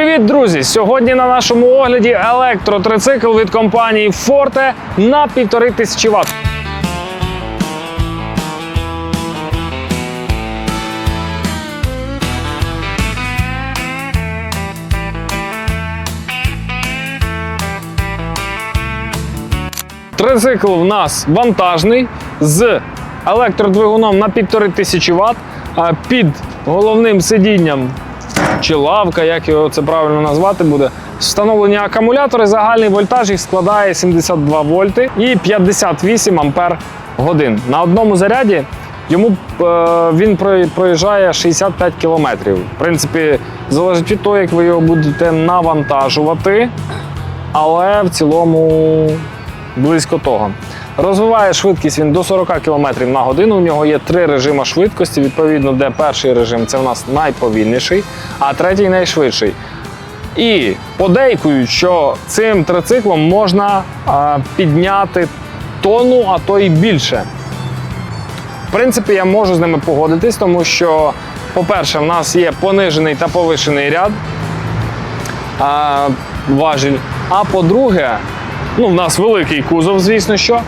Привіт, друзі! Сьогодні на нашому огляді електротрицикл від компанії Forte на 1500 Вт. Трицикл в нас вантажний з електродвигуном на 1500 Вт під головним сидінням чи лавка, як його це правильно назвати буде. Встановлені акумулятори, загальний вольтаж їх складає 72 вольти і 58 ампер годин. На одному заряді йому е, він проїжджає 65 кілометрів. В принципі, залежить від того, як ви його будете навантажувати, але в цілому близько того. Розвиває швидкість він до 40 км на годину. У нього є три режими швидкості. Відповідно, де перший режим це в нас найповільніший, а третій найшвидший. І подейкують, що цим трициклом можна а, підняти тонну, а то й більше. В принципі, я можу з ними погодитись, тому що, по-перше, в нас є понижений та повишений ряд а, важіль. А по-друге, ну, в нас великий кузов, звісно що.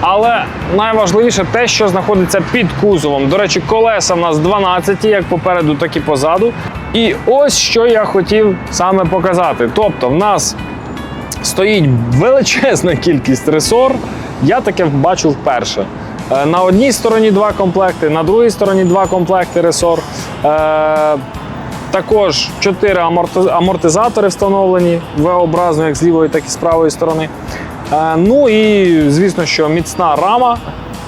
Але найважливіше те, що знаходиться під кузовом. До речі, колеса в нас 12, як попереду, так і позаду. І ось що я хотів саме показати. Тобто, в нас стоїть величезна кількість ресор. Я таке бачу вперше. Е, На одній стороні два комплекти, на другій стороні два комплекти ресор. Е, також чотири амортизатори встановлені V-образно, як з лівої, так і з правої сторони. Е, Ну і звісно, що міцна рама.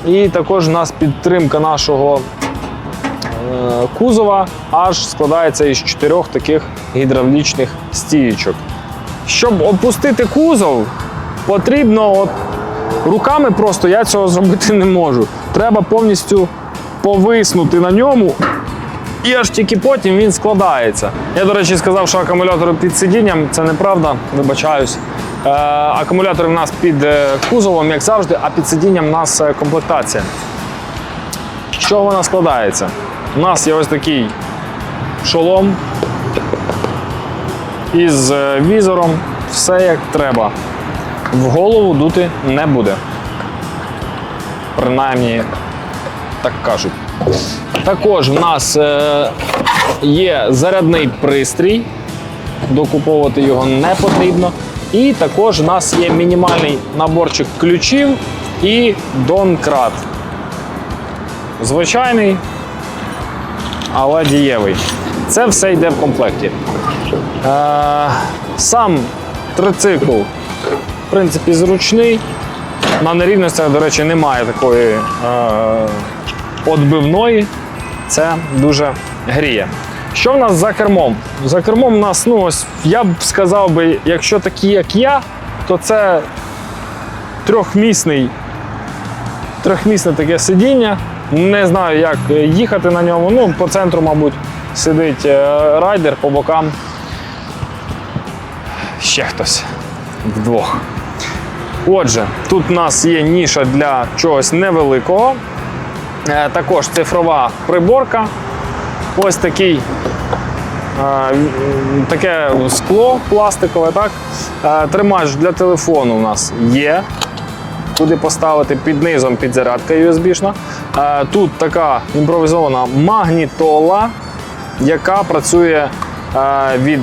І також у нас підтримка нашого е, кузова аж складається із чотирьох таких гідравлічних стієчок. Щоб опустити кузов, потрібно от руками просто я цього зробити не можу. Треба повністю повиснути на ньому. І аж тільки потім він складається. Я, до речі, сказав, що акумулятори під сидінням це неправда, вибачаюсь. Е, акумулятори в нас під е, кузовом, як завжди, а під сидінням в нас е, комплектація. З чого вона складається? У нас є ось такий шолом із візором, все як треба. В голову дути не буде. Принаймні, так кажуть. Також в нас є зарядний пристрій, докуповувати його не потрібно. І також в нас є мінімальний наборчик ключів і донкрат. Звичайний, але дієвий. Це все йде в комплекті. Е, сам трицикл, в принципі, зручний. На нерівностях, до речі, немає такої е, отбивної. Це дуже гріє. Що в нас за кермом? За кермом у нас, ну ось я б сказав би, якщо такі, як я, то це трьохмісний, трьохмісне таке сидіння. Не знаю, як їхати на ньому. Ну, по центру, мабуть, сидить е, райдер по бокам. Ще хтось вдвох. Отже, тут у нас є ніша для чогось невеликого. Е, Також цифрова приборка. Ось такий, таке скло пластикове. Так? Тримач для телефону у нас є. Куди поставити під низом підзарядка USB-шна. Е, Тут така імпровізована магнітола, яка працює від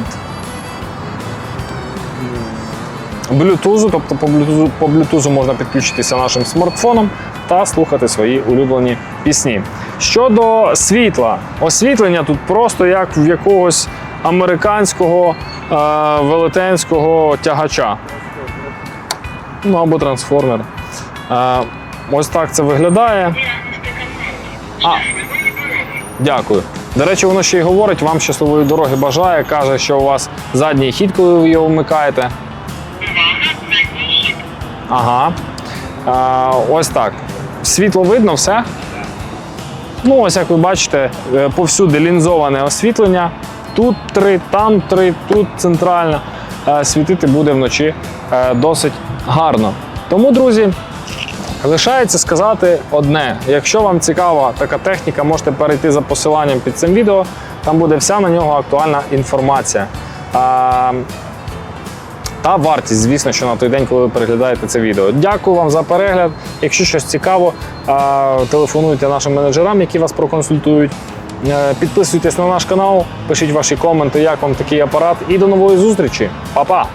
Bluetooth, тобто по Bluetooth, по Bluetooth можна підключитися нашим смартфоном та слухати свої улюблені пісні. Щодо світла, освітлення тут просто як в якогось американського е, велетенського тягача. Ну або трансформер. Е, ось так це виглядає. А, Дякую. До речі, воно ще й говорить, вам щасливої дороги бажає, каже, що у вас задній хід, коли ви його вмикаєте. Ага. А, ось так. Світло видно, все. Ну, ось як ви бачите, е, повсюди лінзоване освітлення. Тут три, там три, тут центральне. Е, Світити буде вночі е, досить гарно. Тому, друзі, лишається сказати одне: якщо вам цікава така техніка, можете перейти за посиланням під цим відео. Там буде вся на нього актуальна інформація. Та вартість, звісно, що на той день, коли ви переглядаєте це відео. Дякую вам за перегляд. Якщо щось цікаво, телефонуйте нашим менеджерам, які вас проконсультують. Е, Підписуйтесь на наш канал, пишіть ваші коменти, як вам такий апарат. І до нової зустрічі. Па-па!